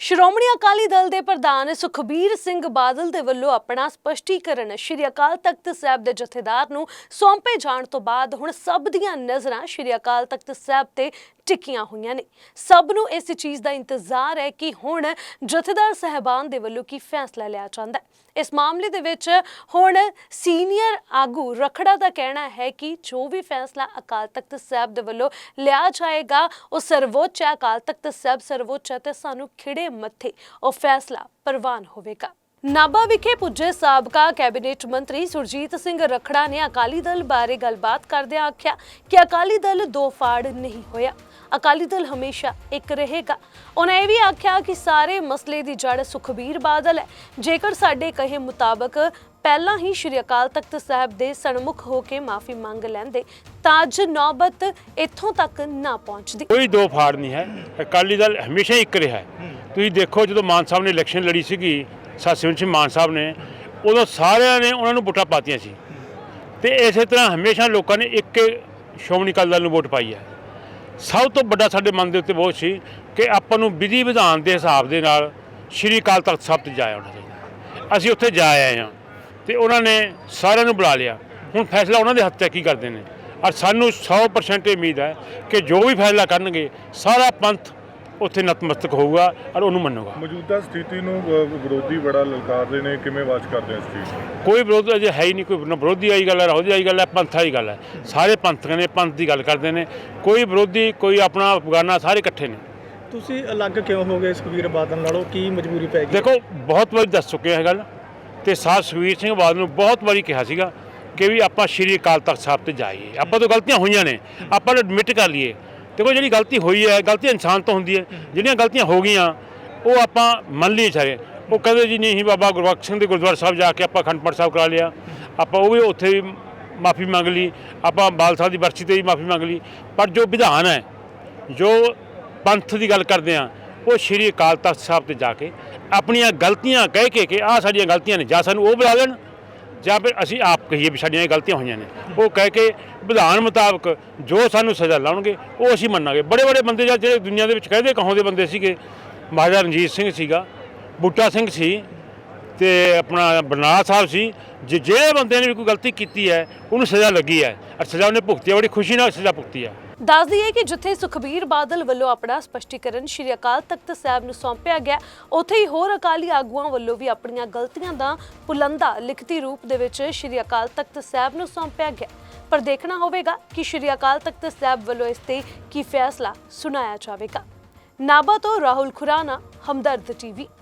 ਸ਼੍ਰੋਮਣੀ ਅਕਾਲੀ ਦਲ ਦੇ ਪ੍ਰਧਾਨ ਸੁਖਬੀਰ ਸਿੰਘ ਬਾਦਲ ਦੇ ਵੱਲੋਂ ਆਪਣਾ ਸਪਸ਼ਟੀਕਰਨ ਸ਼੍ਰੀ ਅਕਾਲ ਤਖਤ ਸਾਹਿਬ ਦੇ ਜਥੇਦਾਰ ਨੂੰ ਸੌਂਪੇ ਜਾਣ ਤੋਂ ਬਾਅਦ ਹੁਣ ਸਭ ਦੀਆਂ ਨਜ਼ਰਾਂ ਸ਼੍ਰੀ ਅਕਾਲ ਤਖਤ ਸਾਹਿਬ ਤੇ ਟਿਕੀਆਂ ਹੋਈਆਂ ਨੇ। ਸਭ ਨੂੰ ਇਸ ਚੀਜ਼ ਦਾ ਇੰਤਜ਼ਾਰ ਹੈ ਕਿ ਹੁਣ ਜਥੇਦਾਰ ਸਹਿਬਾਨ ਦੇ ਵੱਲੋਂ ਕੀ ਫੈਸਲਾ ਲਿਆ ਜਾਂਦਾ ਹੈ। ਇਸ ਮਾਮਲੇ ਦੇ ਵਿੱਚ ਹੁਣ ਸੀਨੀਅਰ ਆਗੂ ਰਖੜਾ ਦਾ ਕਹਿਣਾ ਹੈ ਕਿ ਜੋ ਵੀ ਫੈਸਲਾ ਅਕਾਲ ਤਖਤ ਸਾਹਿਬ ਦੇ ਵੱਲੋਂ ਲਿਆ ਜਾਏਗਾ, ਉਹ ਸਰਵੋੱਚ ਹੈ। ਅਕਾਲ ਤਖਤ ਸਾਹਿਬ ਸਰਵੋੱਚ ਹੈ ਤੇ ਸਾਨੂੰ ਖਿੜੇ ਮੱਥੇ, ਉਹ ਫੈਸਲਾ ਪ੍ਰਵਾਨ ਹੋਵੇਗਾ। ਨਾਭਾ ਵਿਖੇ ਪੁੱਜੇ ਸਾਬਕਾ ਕੈਬਨਿਟ ਮੰਤਰੀ ਸੁਰਜੀਤ ਸਿੰਘ ਰਖੜਾ ਨੇ ਅਕਾਲੀ ਦਲ ਬਾਰੇ ਗੱਲਬਾਤ ਕਰਦਿਆਂ ਆਖਿਆ ਕਿ ਅਕਾਲੀ ਦਲ ਦੋ ਫਾੜ ਨਹੀਂ ਹੋਇਆ। ਅਕਾਲੀ ਦਲ ਹਮੇਸ਼ਾ ਇੱਕ ਰਹੇਗਾ। ਉਹਨਾਂ ਇਹ ਵੀ ਆਖਿਆ ਕਿ ਸਾਰੇ ਮਸਲੇ ਦੀ ਜੜ ਸੁਖਬੀਰ ਬਾਦਲ ਹੈ। ਜੇਕਰ ਸਾਡੇ ਕਹੇ ਮੁਤਾਬਕ ਪਹਿਲਾਂ ਹੀ ਸ਼੍ਰੀ ਅਕਾਲ ਤਖਤ ਸਾਹਿਬ ਦੇ ਸਨਮੁਖ ਹੋ ਕੇ ਮਾਫੀ ਮੰਗ ਲੈਂਦੇ, ਤਾਂ ਅੱਜ ਨੌਬਤ ਇੱਥੋਂ ਤੱਕ ਨਾ ਪਹੁੰਚਦੀ। ਕੋਈ ਦੋ ਫਾੜ ਨਹੀਂ ਹੈ। ਅਕਾਲੀ ਦਲ ਹਮੇਸ਼ਾ ਇੱਕ ਰਿਹਾ ਹੈ। ਤੁਸੀਂ ਦੇਖੋ ਜਦੋਂ ਮਾਨ ਸਾਹਿਬ ਨੇ ਇਲੈਕਸ਼ਨ ਲੜੀ ਸੀਗੀ ਸਤਿਵੰਤ ਸਿੰਘ ਮਾਨ ਸਾਹਿਬ ਨੇ। ਉਦੋਂ ਸਾਰਿਆਂ ਨੇ ਉਹਨਾਂ ਨੂੰ ਵੋਟਾਂ ਪਾਤੀਆਂ ਸੀ। ਤੇ ਇਸੇ ਤਰ੍ਹਾਂ ਹਮੇਸ਼ਾ ਲੋਕਾਂ ਨੇ ਇੱਕ ਸ਼੍ਰੋਮਣੀ ਅਕਾਲੀ ਦਲ ਨੂੰ ਵੋਟ ਪਾਈ ਹੈ। ਸਭ ਤੋਂ ਵੱਡਾ ਸਾਡੇ ਮਨ ਦੇ ਉੱਤੇ ਬੋਝ ਸੀ ਕਿ ਆਪਾਂ ਨੂੰ ਵਿਧੀ ਵਿਧਾਨ ਦੇ ਹਿਸਾਬ ਦੇ ਨਾਲ ਸ਼੍ਰੀ ਅਕਾਲ ਤਖਤ ਸਾਹਿਬ ਤੇ ਜਾਇਆ ਉਹਨਾਂ ਚਾਹੀਦਾ। ਅਸੀਂ ਉੱਥੇ ਜਾ ਆਏ ਹਾਂ ਤੇ ਉਹਨਾਂ ਨੇ ਸਾਰਿਆਂ ਨੂੰ ਬੁਲਾ ਲਿਆ। ਹੁਣ ਫੈਸਲਾ ਉਹਨਾਂ ਦੇ ਹੱਥ 'ਚ ਕੀ ਕਰਦੇ ਨੇ? ਔਰ ਸਾਨੂੰ 100% ਉਮੀਦ ਹੈ ਕਿ ਜੋ ਵੀ ਫੈਸਲਾ ਕਰਨਗੇ, ਸਾਰਾ ਪੰਥ ਉੱਥੇ ਨਤਮਸਤਕ ਹੋਊਗਾ ਔਰ ਉਹਨੂੰ ਮੰਨੂਗਾ। ਮੌਜੂਦਾ ਸਥਿਤੀ ਨੂੰ ਅ, ਵਿਰੋਧੀ ਬੜਾ ਲਲਕਾਰਦੇ ਨੇ ਕਿਵੇਂ ਵਾਚ ਕਰਦੇ ਆ ਇਸ ਚੀਜ਼ ਨੂੰ? ਕੋਈ ਵਿਰੋਧ ਅਜੇ ਹੈ ਹੀ ਨਹੀਂ ਕੋਈ ਨਾ ਵਿਰੋਧੀ ਆਈ ਗੱਲ ਹੈ ਰਾਹੁਲ ਆਈ ਗੱਲ ਹੈ ਪੰਥ ਆਈ ਗੱਲ ਹੈ। ਸਾਰੇ ਪੰਥਕ ਨੇ ਪੰਥ ਦੀ ਗੱਲ ਕਰਦੇ ਨੇ। ਕੋਈ ਵਿਰੋਧੀ ਕੋਈ ਆਪਣਾ ਅਫਗਾਨਾ ਸਾਰੇ ਇਕੱਠੇ ਨੇ। ਤੁਸੀਂ ਅਲੱਗ ਕਿਉਂ ਹੋ ਗਏ ਸੁਖਬੀਰ ਬਾਦਲ ਨਾਲੋਂ? ਕੀ ਮਜਬੂਰੀ ਪੈ ਗਈ? ਦੇਖੋ ਬਹੁਤ ਵਾਰੀ ਦੱਸ ਚੁੱਕੇ ਹਾਂ ਇਹ ਗੱਲ ਤੇ ਸਾਧ ਸੁਖਬੀਰ ਸਿੰਘ ਬਾਦਲ ਨੂੰ ਬਹੁਤ ਵਾਰੀ ਕਿਹਾ ਸੀਗਾ ਕਿ ਵੀ ਆਪਾਂ ਸ਼੍ਰੀ ਅਕਾਲ ਤਖਤ ਸਾਹਿਬ ਤੇ ਜਾਈਏ। ਆਪਾਂ ਤੋਂ ਗਲਤੀਆਂ ਹੋਈਆਂ ਨੇ ਆਪਾਂ ਐਡਮਿਟ ਕਰ ਲਈਏ। ਦੇਖੋ ਜਿਹੜੀ ਗਲਤੀ ਹੋਈ ਹੈ, ਗਲਤੀ ਇਨਸਾਨ ਤੋਂ ਹੁੰਦੀ ਹੈ। ਜਿਹੜੀਆਂ ਗਲਤੀਆਂ ਹੋ ਗਈਆਂ, ਉਹ ਆਪਾਂ ਮੰਨ ਲਈ ਸਾਰੇ। ਉਹ ਕਹਿੰਦੇ ਜੀ ਨਹੀਂ, ਬਾਬਾ ਗੁਰਬਖਸ਼ ਸਿੰਘ ਦੇ ਗੁਰਦੁਆਰਾ ਸਾਹਿਬ ਜਾ ਕੇ ਆਪਾਂ ਅਖੰਡ ਪਾਠ ਸਾਹਿਬ ਕਰਾ ਲਿਆ। ਆਪਾਂ ਉਹ ਵੀ ਉੱਥੇ ਵੀ ਮਾਫੀ ਮੰਗ ਲਈ। ਆਪਾਂ ਬਾਲ ਸਾਹਿਬ ਦੀ ਬਰਸੀ ਤੇ ਵੀ ਮਾਫੀ ਮੰਗ ਲਈ। ਪਰ ਜੋ ਵਿਧਾਨ ਹੈ, ਜੋ ਪੰਥ ਦੀ ਗੱਲ ਕਰਦੇ ਆ ਉਹ ਸ਼੍ਰੀ ਅਕਾਲ ਤਖਤ ਸਾਹਿਬ ਤੇ ਜਾ ਕੇ ਆਪਣੀਆਂ ਗਲਤੀਆਂ ਕਹਿ ਕੇ ਕਿ ਆਹ ਸਾਡੀਆਂ ਗਲਤੀਆਂ ਨੇ, ਜਾਂ ਸਾਨੂੰ ਉਹ ਬੁਲਾ ਲੈਣ। ਜਾਂ ਫਿਰ ਅਸੀਂ ਆਪ ਕਹੀਏ ਵੀ ਸਾਡੀਆਂ ਇਹ ਗਲਤੀਆਂ ਹੋਈਆਂ ਨੇ। ਉਹ ਕਹਿ ਕੇ ਵਿਧਾਨ ਮੁਤਾਬਕ ਜੋ ਸਾਨੂੰ ਸਜ਼ਾ ਲਾਉਣਗੇ, ਉਹ ਅਸੀਂ ਮੰਨਾਂਗੇ। ਬੜੇ ਬੜੇ ਬੰਦੇ ਜਾਂ ਜਿਹੜੇ ਦੁਨੀਆ ਦੇ ਵਿੱਚ ਕਹਿੰਦੇ ਕਹੋਂ ਦੇ ਬੰਦੇ ਸੀਗੇ। ਮਹਾਰਾਜਾ ਰਣਜੀਤ ਸਿੰਘ ਸੀਗਾ, ਬੂਟਾ ਸਿੰਘ ਸੀ ਤੇ ਆਪਣਾ ਬਰਨਾਲਾ ਸਾਹਿਬ ਸੀ, ਜੇ ਜਿਹੜੇ ਬੰਦੇ ਨੇ ਵੀ ਕੋਈ ਗਲਤੀ ਕੀਤੀ ਹੈ, ਉਹਨੂੰ ਸਜ਼ਾ ਲੱਗੀ ਹੈ ਔਰ ਸਜ਼ਾ ਉਹਨੇ ਭੁਗਤੀ ਹੈ, ਬੜੀ ਖੁਸ਼ੀ ਨਾਲ ਸਜ਼ਾ ਭੁਗਤੀ ਹੈ। ਦੱਸ ਦਈਏ ਕਿ ਜਿੱਥੇ ਸੁਖਬੀਰ ਬਾਦਲ ਵੱਲੋਂ ਆਪਣਾ ਸਪਸ਼ਟੀਕਰਨ ਸ਼੍ਰੀ ਅਕਾਲ ਤਖਤ ਸਾਹਿਬ ਨੂੰ ਸੌਂਪਿਆ ਗਿਆ, ਉੱਥੇ ਹੀ ਹੋਰ ਅਕਾਲੀ ਆਗੂਆਂ ਵੱਲੋਂ ਵੀ ਆਪਣੀਆਂ ਗਲਤੀਆਂ ਦਾ ਪੁਲੰਦਾ ਲਿਖਤੀ ਰੂਪ ਦੇ ਵਿੱਚ ਸ਼੍ਰੀ ਅਕਾਲ ਤਖਤ ਸਾਹਿਬ ਨੂੰ ਸੌਂਪਿਆ ਗਿਆ। ਪਰ ਦੇਖਣਾ ਹੋਵੇਗਾ ਕਿ ਸ਼੍ਰੀ ਅਕਾਲ ਤਖਤ ਸਾਹਿਬ ਵੱਲੋਂ ਇਸ ਤੇ ਕੀ ਫੈਸਲਾ ਸੁਣਾਇਆ ਜਾਵੇਗਾ। ਨਾਭਾ ਤੋਂ ਰਾਹੁਲ ਖੁਰਾਨਾ, ਹਮਦਰਦ ਟੀਵੀ।